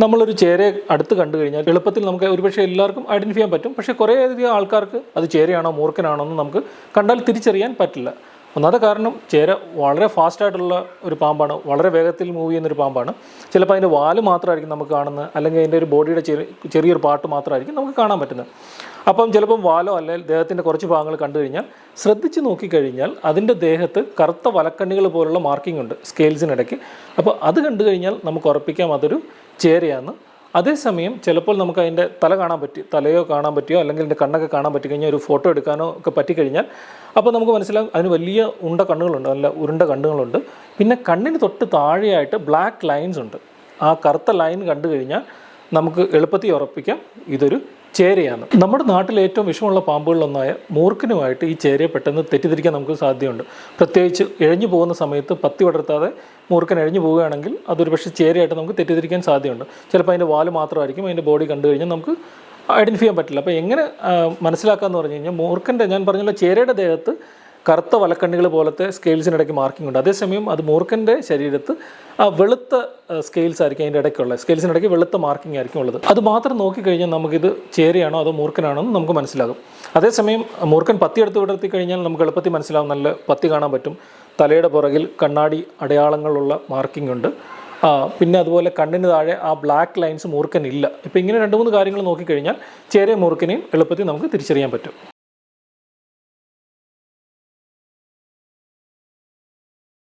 നമ്മളൊരു ചേരയെ അടുത്ത് കണ്ടു കഴിഞ്ഞാൽ എളുപ്പത്തിൽ നമുക്ക് ഒരുപക്ഷെ എല്ലാവർക്കും ഐഡന്റിഫൈ ചെയ്യാൻ പറ്റും. പക്ഷേ കുറേ അധികം ആൾക്കാർക്ക് അത് ചേരയാണോ മൂർഖനാണോ എന്ന് നമുക്ക് കണ്ടാൽ തിരിച്ചറിയാൻ പറ്റില്ല. ഒന്നാമത്തെ കാരണം ചേര വളരെ ഫാസ്റ്റായിട്ടുള്ള ഒരു പാമ്പാണ്. വളരെ വേഗത്തിൽ മൂവ് ചെയ്യുന്നൊരു പാമ്പാണ്. ചിലപ്പോൾ അതിന്റെ വാൽ മാത്രമായിരിക്കും നമുക്ക് കാണുന്നത്. അല്ലെങ്കിൽ അതിന്റെ ഒരു ബോഡിയുടെ ചെറിയ ചെറിയൊരു പാർട്ട് മാത്രമായിരിക്കും നമുക്ക് കാണാൻ പറ്റുന്നത്. അപ്പം ചിലപ്പം വാലോ അല്ലെങ്കിൽ ദേഹത്തിന്റെ കുറച്ച് ഭാഗങ്ങൾ കണ്ടു കഴിഞ്ഞാൽ ശ്രദ്ധിച്ച് നോക്കിക്കഴിഞ്ഞാൽ അതിന്റെ ദേഹത്ത് കറുത്ത വലക്കണ്ണികൾ പോലുള്ള മാർക്കിംഗ് ഉണ്ട് സ്കെയിൽസിനിടയ്ക്ക് അപ്പോൾ അത് കണ്ടു കഴിഞ്ഞാൽ നമുക്ക് ഉറപ്പിക്കാം അതൊരു ചേരയാണ് അതേസമയം ചിലപ്പോൾ നമുക്ക് അതിന്റെ തല കാണാൻ പറ്റി തലയോ കാണാൻ പറ്റിയോ അല്ലെങ്കിൽ അതിന്റെ കണ്ണൊക്കെ കാണാൻ പറ്റി കഴിഞ്ഞാൽ ഒരു ഫോട്ടോ എടുക്കാനോ ഒക്കെ പറ്റിക്കഴിഞ്ഞാൽ അപ്പോൾ നമുക്ക് മനസ്സിലാകും അതിന് വലിയ ഉണ്ട കണ്ണുകളുണ്ട് നല്ല ഉരുണ്ട കണ്ണുകളുണ്ട്. പിന്നെ കണ്ണിന് തൊട്ട് താഴെയായിട്ട് ബ്ലാക്ക് ലൈൻസ് ഉണ്ട്. ആ കറുത്ത ലൈൻ കണ്ടു കഴിഞ്ഞാൽ നമുക്ക് എളുപ്പത്തിൽ ഉറപ്പിക്കാം. ഇതൊരു ചേരയാണ്. നമ്മുടെ നാട്ടിൽ ഏറ്റവും വിഷമുള്ള പാമ്പുകളിലൊന്നായ മൂർഖനുമായിട്ട് ഈ ചേരയെ പെട്ടെന്ന് തെറ്റിദ്ധരിക്കാൻ നമുക്ക് സാധ്യതയുണ്ട്. പ്രത്യേകിച്ച് എഴഞ്ഞു പോകുന്ന സമയത്ത് പത്തി പടർത്താതെ മൂർഖൻ എഴഞ്ഞു പോവുകയാണെങ്കിൽ അതൊരു പക്ഷേ ചേരയായിട്ട് നമുക്ക് തെറ്റിദ്ധരിക്കാൻ സാധ്യതയുണ്ട്. ചിലപ്പോൾ അതിന്റെ വാൽ മാത്രമായിരിക്കും അതിന്റെ ബോഡി കണ്ടു കഴിഞ്ഞാൽ നമുക്ക് ഐഡന്റിഫൈ ചെയ്യാൻ പറ്റില്ല. അപ്പോൾ എങ്ങനെ മനസ്സിലാക്കാമെന്ന് പറഞ്ഞു കഴിഞ്ഞാൽ മൂർഖന്റെ ഞാൻ പറഞ്ഞല്ലോ ചേരയുടെ ദേഹത്ത് കറുത്ത വലക്കണ്ണികൾ പോലത്തെ സ്കെയിൽസിനിടയ്ക്ക് മാർക്കിംഗ് ഉണ്ട്. അതേസമയം അത് മൂർഖന്റെ ശരീരത്ത് ആ വെളുത്ത സ്കെയിൽസ് ആയിരിക്കും അതിന്റെ ഇടയ്ക്കുള്ളത് സ്കെയിൽസിനിടയ്ക്ക് വെളുത്ത മാർക്കിംഗ് ആയിരിക്കും ഉള്ളത്. അത് മാത്രം നോക്കിക്കഴിഞ്ഞാൽ നമുക്കിത് ചേരയാണോ അതോ മൂർഖനാണോ എന്ന് നമുക്ക് മനസ്സിലാകും. അതേസമയം മൂർഖൻ പത്തി എടുത്ത് വിടർത്തി കഴിഞ്ഞാൽ നമുക്ക് എളുപ്പത്തിൽ മനസ്സിലാവും നല്ല പത്തി കാണാൻ പറ്റും. തലയുടെ പുറകിൽ കണ്ണാടി അടയാളങ്ങളുള്ള മാർക്കിംഗ് ഉണ്ട്. പിന്നെ അതുപോലെ കണ്ണിന് താഴെ ആ ബ്ലാക്ക് ലൈൻസ് മൂർഖൻ ഇല്ല ഇപ്പം ഇങ്ങനെ രണ്ട് മൂന്ന് കാര്യങ്ങൾ നോക്കിക്കഴിഞ്ഞാൽ ചേരയും മൂർക്കനെയും എളുപ്പത്തിൽ നമുക്ക് തിരിച്ചറിയാൻ പറ്റും.